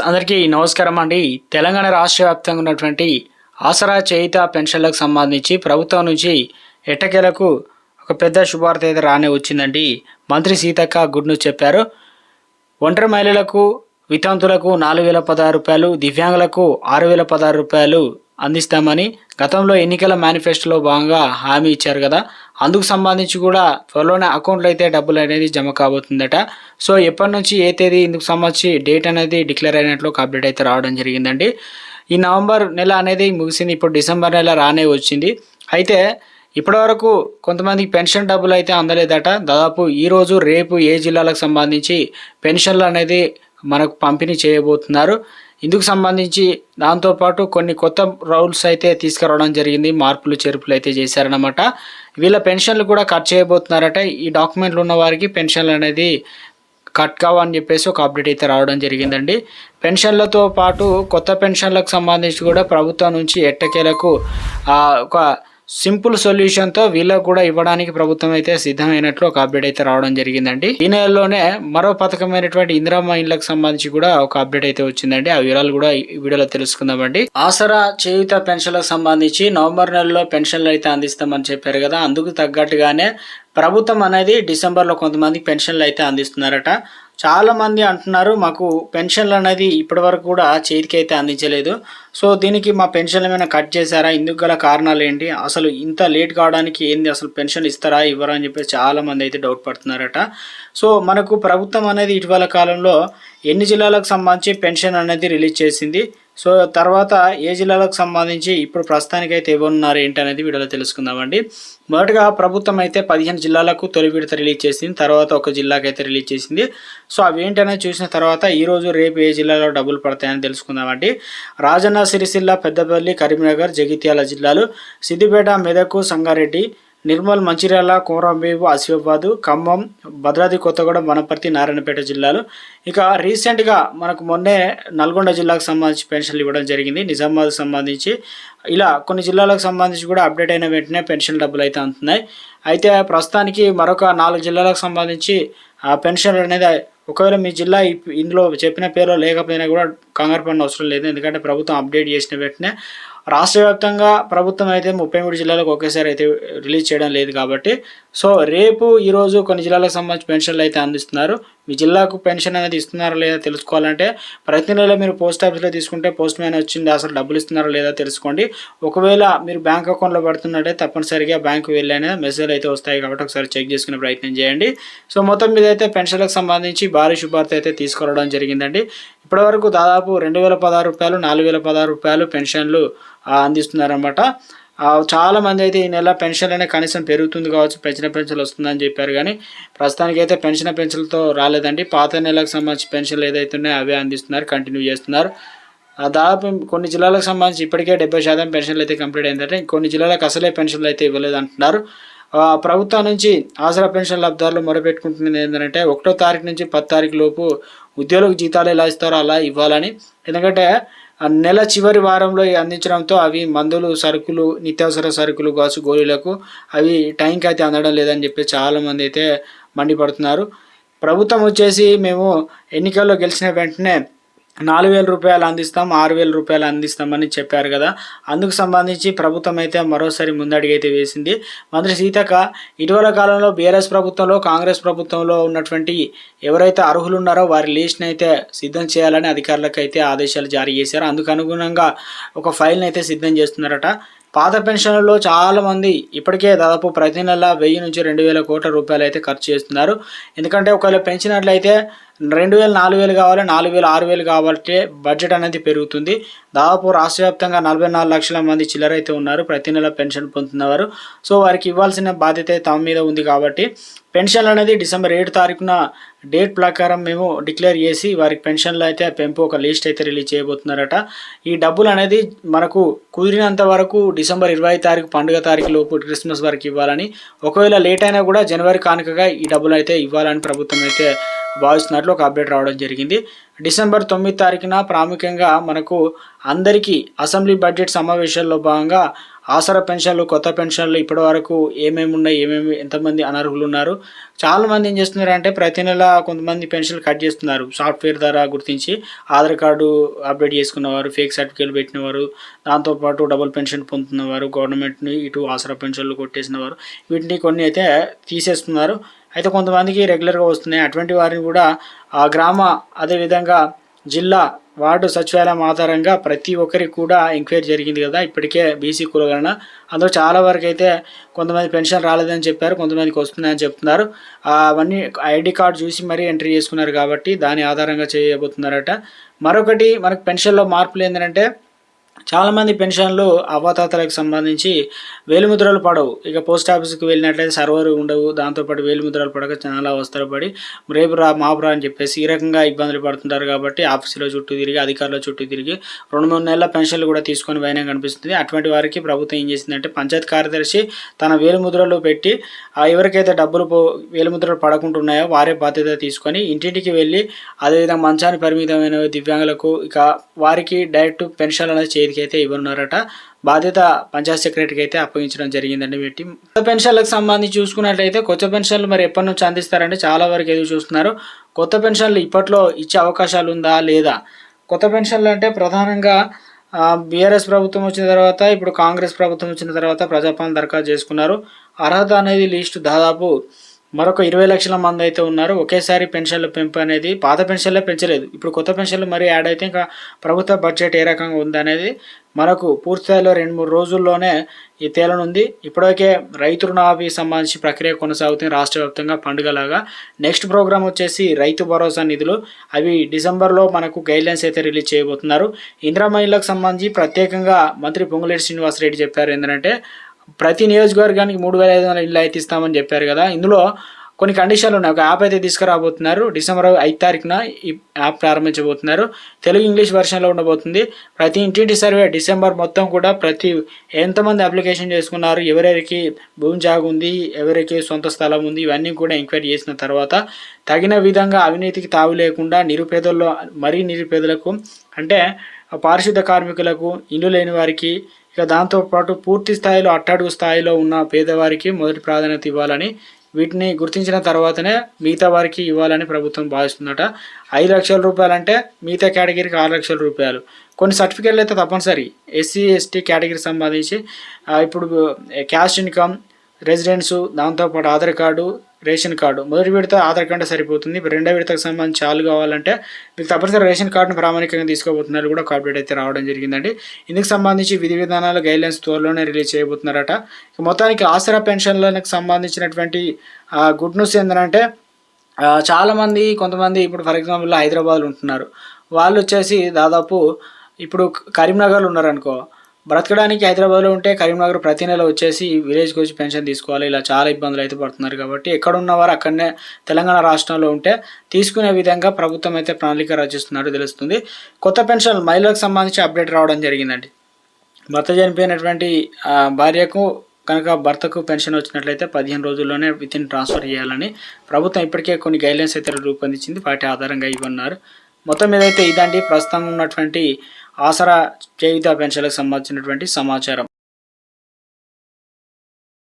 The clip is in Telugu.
అందరికీ నమస్కారం అండి. తెలంగాణ రాష్ట్ర వ్యాప్తంగా ఉన్నటువంటి ఆసరా చేయిత పెన్షన్లకు సంబంధించి ప్రభుత్వం నుంచి ఎట్టకేలకు ఒక పెద్ద శుభార్త అయితే రానే వచ్చిందండి. మంత్రి సీతక్క గుడ్ న్యూస్ చెప్పారు. ఒంటరి మహిళలకు వితంతులకు నాలుగు వేల పదహారు రూపాయలు దివ్యాంగులకు ఆరు వేల పదహారు రూపాయలు అందిస్తామని గతంలో ఎన్నికల మేనిఫెస్టోలో భాగంగా హామీ ఇచ్చారు కదా. అందుకు సంబంధించి కూడా త్వరలోనే అకౌంట్లో అయితే డబ్బులు అనేది జమ కాబోతుందట. సో ఎప్పటి నుంచి ఏ తేదీ ఇందుకు సంబంధించి డేట్ అనేది డిక్లేర్ అయినట్లు ఒక అప్డేట్ అయితే రావడం జరిగిందండి. ఈ నవంబర్ నెల అనేది ముగిసింది. ఇప్పుడు డిసెంబర్ నెల రానే వచ్చింది. అయితే ఇప్పటివరకు కొంతమందికి పెన్షన్ డబ్బులు అయితే అందలేదట. దాదాపు ఈరోజు రేపు ఏ జిల్లాలకు సంబంధించి పెన్షన్లు అనేది మనకు పంపిణీ చేయబోతున్నారు. ఇందుకు సంబంధించి దాంతోపాటు కొన్ని కొత్త రూల్స్ అయితే తీసుకురావడం జరిగింది. మార్పులు చేర్పులు అయితే చేశారనమాట వీళ్ళ పెన్షన్లు కూడా కట్ చేయబోతున్నారట. ఈ డాక్యుమెంట్లు ఉన్న వారికి పెన్షన్లు అనేది కట్ కావని చెప్పేసి ఒక అప్డేట్ అయితే రావడం జరిగిందండి. పెన్షన్లతో పాటు కొత్త పెన్షన్లకు సంబంధించి కూడా ప్రభుత్వం నుంచి ఎట్టకేలకు ఒక సింపుల్ సొల్యూషన్తో వీళ్ళకు కూడా ఇవ్వడానికి ప్రభుత్వం అయితే సిద్ధమైనట్లు ఒక అప్డేట్ అయితే రావడం జరిగిందండి. ఈ నెలలోనే మరో పథకమైనటువంటి ఇందిరామ్మ ఇళ్ళకు సంబంధించి కూడా ఒక అప్డేట్ అయితే వచ్చిందండి. ఆ వివరాలు కూడా ఈ వీడియోలో తెలుసుకుందామండి. ఆసరా చేయుత పెన్షన్లకు సంబంధించి నవంబర్ నెలలో పెన్షన్లు అయితే అందిస్తామని చెప్పారు కదా అందుకు తగ్గట్టుగానే ప్రభుత్వం అనేది డిసెంబర్లో కొంతమందికి పెన్షన్లు అయితే అందిస్తున్నారట. చాలామంది అంటున్నారు మాకు పెన్షన్లు అనేది ఇప్పటి వరకు కూడా చేతికైతే అందించలేదు. సో దీనికి మా పెన్షన్లు ఏమైనా కట్ చేశారా? ఇందుకు గల కారణాలు ఏంటి అసలు ఇంత లేట్ కావడానికి ఏంది? అసలు పెన్షన్ ఇస్తారా? ఇవ్వరా? అని చెప్పేసి చాలా మంది అయితే డౌట్ పడుతున్నారట. సో మనకు ప్రభుత్వం అనేది ఇటీవల కాలంలో ఎన్ని జిల్లాలకు సంబంధించి పెన్షన్ అనేది రిలీజ్ చేసింది? సో తర్వాత ఏ జిల్లాలకు సంబంధించి ఇప్పుడు ప్రస్తుతానికైతే ఇవ్వనున్నారు ఏంటి అనేది వీడియోలో తెలుసుకుందామండి. మొదటగా ప్రభుత్వం అయితే పదిహేను జిల్లాలకు తొలి విడత రిలీజ్ చేసింది తర్వాత ఒక జిల్లాకైతే అయితే రిలీజ్ చేసింది. సో అవి ఏంటనేది చూసిన తర్వాత ఈరోజు రేపు ఏ జిల్లాలో డబ్బులు పడతాయని తెలుసుకుందామండి. రాజన్న సిరిసిల్ల పెద్దపల్లి కరీంనగర్ జగిత్యాల జిల్లాలు సిద్దిపేట మెదకు సంగారెడ్డి నిర్మల్ మంచిర్యాల కోరంబేబు ఆసిఫాబాద్ ఖమ్మం భద్రాద్రి కొత్తగూడెం వనపర్తి నారాయణపేట జిల్లాలు. ఇక రీసెంట్గా మనకు మొన్నే నల్గొండ జిల్లాకు సంబంధించి పెన్షన్లు ఇవ్వడం జరిగింది. నిజామాబాద్ సంబంధించి ఇలా కొన్ని జిల్లాలకు సంబంధించి కూడా అప్డేట్ అయిన వెంటనే పెన్షన్ డబ్బులు అయితే అందుతున్నాయి. అయితే ప్రస్తుతానికి మరొక నాలుగు జిల్లాలకు సంబంధించి ఆ పెన్షన్ అనేది ఒకవేళ మీ జిల్లా ఇందులో చెప్పిన పేర్లో లేకపోయినా కూడా కంగారు పడిన అవసరం లేదు. ఎందుకంటే ప్రభుత్వం అప్డేట్ చేసిన వెంటనే రాష్ట్ర వ్యాప్తంగా ప్రభుత్వం అయితే ముప్పై మూడు జిల్లాలకు ఒకేసారి అయితే రిలీజ్ చేయడం లేదు కాబట్టి సో రేపు ఈరోజు కొన్ని జిల్లాలకు సంబంధించి పెన్షన్లు అయితే అందిస్తున్నారు. మీ జిల్లాకు పెన్షన్ అనేది ఇస్తున్నారా లేదా తెలుసుకోవాలంటే ప్రతి నెల మీరు పోస్ట్ ఆఫీస్లో తీసుకుంటే పోస్ట్ మ్యాన్ వచ్చింది అసలు డబ్బులు ఇస్తున్నారా లేదా తెలుసుకోండి. ఒకవేళ మీరు బ్యాంక్ అకౌంట్లో పడుతున్నట్టే తప్పనిసరిగా బ్యాంకు వెళ్ళనే మెసేజ్ అయితే వస్తాయి కాబట్టి ఒకసారి చెక్ చేసుకునే ప్రయత్నం చేయండి. సో మొత్తం మీద అయితే పెన్షన్లకు సంబంధించి భారీ శుభార్త అయితే తీసుకురావడం జరిగిందండి. ఇప్పటివరకు దాదాపు రెండు వేల పదహారు రూపాయలు నాలుగు వేల పదహారు రూపాయలు పెన్షన్లు అందిస్తున్నారనమాట చాలామంది చాలా మంది అయితే ఈ నెల పెన్షన్ కనీసం పెరుగుతుంది కావచ్చు పెన్షన్ పెన్షన్ వస్తుందని చెప్పారు. కానీ ప్రస్తుతానికి అయితే పెన్షన్ పెన్షన్లతో రాలేదండి. పాత నెలకు సంబంధించి పెన్షన్లు ఏదైతే ఉన్నాయో అవే అందిస్తున్నారు కంటిన్యూ చేస్తున్నారు. ఆ, దాదాపు కొన్ని జిల్లాలకు సంబంధించి ఇప్పటికే డెబ్బై శాతం పెన్షన్లు అయితే కంప్లీట్ అయిందంటే కొన్ని జిల్లాలకు అసలే పెన్షన్లు అయితే ఇవ్వలేదు అంటున్నారు ప్రభుత్వం నుంచి ఆసరా పెన్షన్ లబ్ధారులు మొరపెట్టుకుంటున్నది ఏంటంటే ఒకటో తారీఖు నుంచి పది తారీఖు లోపు ఉద్యోగులకు జీతాలు ఎలా ఇస్తారో అలా ఇవ్వాలని. ఎందుకంటే నెల చివరి వారంలో అందించడంతో అవి మందులు సరుకులు నిత్యావసర సరుకులు కాసు గోళీలకు అవి టైంకి అయితే అందడం లేదని చెప్పి చాలామంది అయితే మండిపడుతున్నారు. ప్రభుత్వం వచ్చేసి మేము ఎన్నికల్లో గెలిచిన వెంటనే నాలుగు వేల రూపాయలు అందిస్తాం ఆరు వేల రూపాయలు అందిస్తామని చెప్పారు కదా. అందుకు సంబంధించి ప్రభుత్వం అయితే మరోసారి ముందడిగైతే వేసింది. మంత్రి సీతక్క ఇటీవల కాలంలో బీఆర్ఎస్ ప్రభుత్వంలో కాంగ్రెస్ ప్రభుత్వంలో ఉన్నటువంటి ఎవరైతే అర్హులు ఉన్నారో వారి లిస్ట్ని అయితే సిద్ధం చేయాలని అధికారులకు అయితే ఆదేశాలు జారీ చేశారు. అందుకు అనుగుణంగా ఒక ఫైల్ని అయితే సిద్ధం చేస్తున్నారట. పాత పెన్షన్లలో చాలా మంది ఇప్పటికే దాదాపు ప్రతి నెల వెయ్యి నుంచి రెండు వేల కోట్ల రూపాయలు అయితే ఖర్చు చేస్తున్నారు. ఎందుకంటే ఒకవేళ పెంచినట్లయితే రెండు వేలు నాలుగు వేలు కావాలి నాలుగు వేలు ఆరు వేలు కావాలంటే బడ్జెట్ అనేది పెరుగుతుంది. దాదాపు రాష్ట్ర వ్యాప్తంగా నలభై నాలుగు లక్షల మంది చిల్లర అయితే ఉన్నారు. ప్రతి నెల పెన్షన్ పొందుతున్నవారు. సో వారికి ఇవ్వాల్సిన బాధ్యత తమ మీద ఉంది కాబట్టి పెన్షన్లు అనేది డిసెంబర్ ఏడు తారీఖున డేట్ ప్రకారం మేము డిక్లేర్ చేసి వారికి పెన్షన్లు అయితే పెంపు ఒక లిస్ట్ అయితే రిలీజ్ చేయబోతున్నారట. ఈ డబ్బులు అనేది మనకు కుదిరినంత వరకు డిసెంబర్ ఇరవై తారీఖు పండుగ తారీఖు లోపు క్రిస్మస్ వరకు ఇవ్వాలని. ఒకవేళ లేట్ అయినా కూడా జనవరి కానుకగా ఈ డబ్బులు అయితే ఇవ్వాలని ప్రభుత్వం అయితే భావిస్తున్నట్లు ఒక అప్డేట్ రావడం జరిగింది. డిసెంబర్ తొమ్మిది తారీఖున ప్రాముఖ్యంగా మనకు అందరికీ అసెంబ్లీ బడ్జెట్ సమావేశాల్లో భాగంగా ఆసరా పెన్షన్లు కొత్త పెన్షన్లు ఇప్పటి వరకు ఏమేమి ఉన్నాయి ఏమేమి ఎంతమంది అనర్హులు ఉన్నారు? చాలా మంది ఏం చేస్తున్నారు అంటే ప్రతి నెల కొంతమంది పెన్షన్లు కట్ చేస్తున్నారు. సాఫ్ట్వేర్ ద్వారా గుర్తించి ఆధార్ కార్డు అప్డేట్ చేసుకున్నవారు ఫేక్ సర్టిఫికేట్ పెట్టినవారు దాంతోపాటు డబుల్ పెన్షన్ పొందుతున్నవారు గవర్నమెంట్ని ఇటు ఆసరా పెన్షన్లు కొట్టేసిన వారు వీటిని కొన్ని అయితే తీసేస్తున్నారు. అయితే కొంతమందికి రెగ్యులర్గా వస్తున్నాయి. అటువంటి వారిని కూడా ఆ గ్రామ అదేవిధంగా జిల్లా వార్డు సచివాలయం ఆధారంగా ప్రతి ఒక్కరికి కూడా ఎంక్వైరీ జరిగింది కదా. ఇప్పటికే బీసీ కులగణన. అందులో చాలా వరకు అయితే కొంతమంది పెన్షన్ రాలేదని చెప్పారు కొంతమందికి వస్తుందని చెప్తున్నారు. అవన్నీ ఐడి కార్డు చూసి మరీ ఎంట్రీ చేసుకున్నారు కాబట్టి దాని ఆధారంగా చేయబోతున్నారట. మరొకటి మనకు పెన్షన్లో మార్పులు ఏంటంటే చాలామంది పెన్షన్లు అవతాతలకు సంబంధించి వేలిముద్రలు పడవు. ఇక పోస్ట్ ఆఫీస్కి వెళ్ళినట్లయితే సర్వర్ ఉండవు. దాంతోపాటు వేలిముద్రలు పడక చాలా అవస్థలు పడి రేపు రా మాపు రా అని చెప్పేసి ఈ రకంగా ఇబ్బందులు పడుతుంటారు కాబట్టి ఆఫీసులో చుట్టూ తిరిగి అధికారుల చుట్టూ తిరిగి రెండు మూడు నెలల పెన్షన్లు కూడా తీసుకొని పోయినా కనిపిస్తుంది. అటువంటి వారికి ప్రభుత్వం ఏం చేసిందంటే పంచాయతీ కార్యదర్శి తన వేలిముద్రలు పెట్టి ఆ ఎవరికైతే డబ్బులు పో వేలిముద్రలు పడకుండా ఉన్నాయో వారే బాధ్యత తీసుకొని ఇంటింటికి వెళ్ళి అదేవిధంగా మంచానికి పరిమితమైన దివ్యాంగులకు ఇక వారికి డైరెక్ట్ పెన్షన్ అనేది తేదీకి అయితే ఇవ్వనున్నారట. బాధ్యత పంచాయత్ సెక్రటరీకి అయితే అప్పగించడం జరిగిందండి వీటి. కొత్త పెన్షన్లకు సంబంధించి చూసుకున్నట్లయితే కొత్త పెన్షన్లు మరి ఎప్పటి నుంచి అందిస్తారంటే చాలా వరకు ఎదురు చూస్తున్నారు. కొత్త పెన్షన్లు ఇప్పట్లో ఇచ్చే అవకాశాలు ఉందా లేదా? కొత్త పెన్షన్లు అంటే ప్రధానంగా బీఆర్ఎస్ ప్రభుత్వం వచ్చిన తర్వాత ఇప్పుడు కాంగ్రెస్ ప్రభుత్వం వచ్చిన తర్వాత ప్రజాపాలన దరఖాస్తు చేసుకున్నారు. అర్హత అనేది లిస్టు దాదాపు మరొక ఇరవై లక్షల మంది అయితే ఉన్నారు. ఒకేసారి పెన్షన్ల పెంపు అనేది పాత పెన్షన్లే పెంచలేదు. ఇప్పుడు కొత్త పెన్షన్లు మరీ యాడ్ అయితే ఇంకా ప్రభుత్వ బడ్జెట్ ఏ రకంగా ఉందనేది మనకు పూర్తిస్థాయిలో రెండు మూడు రోజుల్లోనే ఈ తేలనుంది. ఇప్పటికే రైతు రుణమాఫీ సంబంధించి ప్రక్రియ కొనసాగుతుంది రాష్ట్ర వ్యాప్తంగా పండుగలాగా. నెక్స్ట్ ప్రోగ్రామ్ వచ్చేసి రైతు భరోసా నిధులు. అవి డిసెంబర్లో మనకు గైడ్లైన్స్ అయితే రిలీజ్ చేయబోతున్నారు. ఇందిరా మహిళలకు సంబంధించి ప్రత్యేకంగా మంత్రి పొంగులేటి శ్రీనివాసరెడ్డి చెప్పారు. ఏంటంటే ప్రతి నియోజకవర్గానికి మూడు వేల ఐదు వందల ఇళ్ళు అయితే ఇస్తామని చెప్పారు కదా. ఇందులో కొన్ని కండిషన్లు ఉన్నాయి. ఒక యాప్ అయితే తీసుకురాబోతున్నారు. డిసెంబర్ ఐదు తారీఖున ఈ యాప్ ప్రారంభించబోతున్నారు. తెలుగు ఇంగ్లీష్ వెర్షన్లో ఉండబోతుంది. ప్రతి ఇంటింటి సర్వే డిసెంబర్ మొత్తం కూడా ప్రతి ఎంతమంది అప్లికేషన్ చేసుకున్నారు ఎవరెవరికి భూమి జాగు ఉంది ఎవరికి సొంత స్థలం ఉంది ఇవన్నీ కూడా ఎంక్వైరీ చేసిన తర్వాత తగిన విధంగా అవినీతికి తావు లేకుండా నిరుపేదల్లో మరీ నిరుపేదలకు అంటే పారిశుద్ధ కార్మికులకు ఇల్లు లేని వారికి ఇక దాంతోపాటు పూర్తి స్థాయిలో అట్టడుగు స్థాయిలో ఉన్న పేదవారికి మొదటి ప్రాధాన్యత ఇవ్వాలని వీటిని గుర్తించిన తర్వాతనే మిగతా వారికి ఇవ్వాలని ప్రభుత్వం భావిస్తుందట. ఐదు లక్షల రూపాయలు అంటే మిగతా కేటగిరీకి ఆరు లక్షల రూపాయలు. కొన్ని సర్టిఫికేట్లు అయితే తప్పనిసరి. ఎస్సీ ఎస్టీ కేటగిరీ సంబంధించి ఇప్పుడు క్యాష్ ఇన్కమ్ రెసిడెన్స్ దాంతోపాటు ఆధార్ కార్డు రేషన్ కార్డు. మొదటి విడత ఆధార్ కార్డు సరిపోతుంది. రెండవ రెండో విడతకు సంబంధించి చాలు కావాలంటే మీకు తప్పనిసరి రేషన్ కార్డును ప్రామాణికంగా తీసుకోబోతున్నారు కూడా ఒక అప్డేట్ అయితే రావడం జరిగిందండి. ఇందుకు సంబంధించి విధి విధానాలు గైడ్లైన్స్ త్వరలోనే రిలీజ్ చేయబోతున్నారట. మొత్తానికి ఆసరా పెన్షన్లకు సంబంధించినటువంటి గుడ్ న్యూస్ ఏంటంటే చాలామంది కొంతమంది ఇప్పుడు ఫర్ ఎగ్జాంపుల్ హైదరాబాద్లో ఉంటున్నారు. వాళ్ళు వచ్చేసి దాదాపు ఇప్పుడు కరీంనగర్లో ఉన్నారనుకో బ్రతకడానికి హైదరాబాద్లో ఉంటే కరీంనగర్ ప్రతి నెల వచ్చేసి విలేజ్కి వచ్చి పెన్షన్ తీసుకోవాలి. ఇలా చాలా ఇబ్బందులు అయితే పడుతున్నారు కాబట్టి ఎక్కడున్న వారు అక్కడనే తెలంగాణ రాష్ట్రంలో ఉంటే తీసుకునే విధంగా ప్రభుత్వం అయితే ప్రణాళిక రచిస్తున్నట్టు తెలుస్తుంది. కొత్త పెన్షన్ మహిళలకు సంబంధించి అప్డేట్ రావడం జరిగిందండి. భర్త చనిపోయినటువంటి భార్యకు కనుక భర్తకు పెన్షన్ వచ్చినట్లయితే పదిహేను రోజుల్లోనే విత్ ఇన్ ట్రాన్స్ఫర్ చేయాలని ప్రభుత్వం ఇప్పటికే కొన్ని గైడ్లైన్స్ అయితే రూపొందించింది. వాటి ఆధారంగా ఇవ్వన్నారు మొత్తం మీద అయితే ఇదండి. ప్రస్తుతం ఉన్నటువంటి ఆసరా చేయుత పెన్షన్లకు సంబంధించినటువంటి సమాచారం.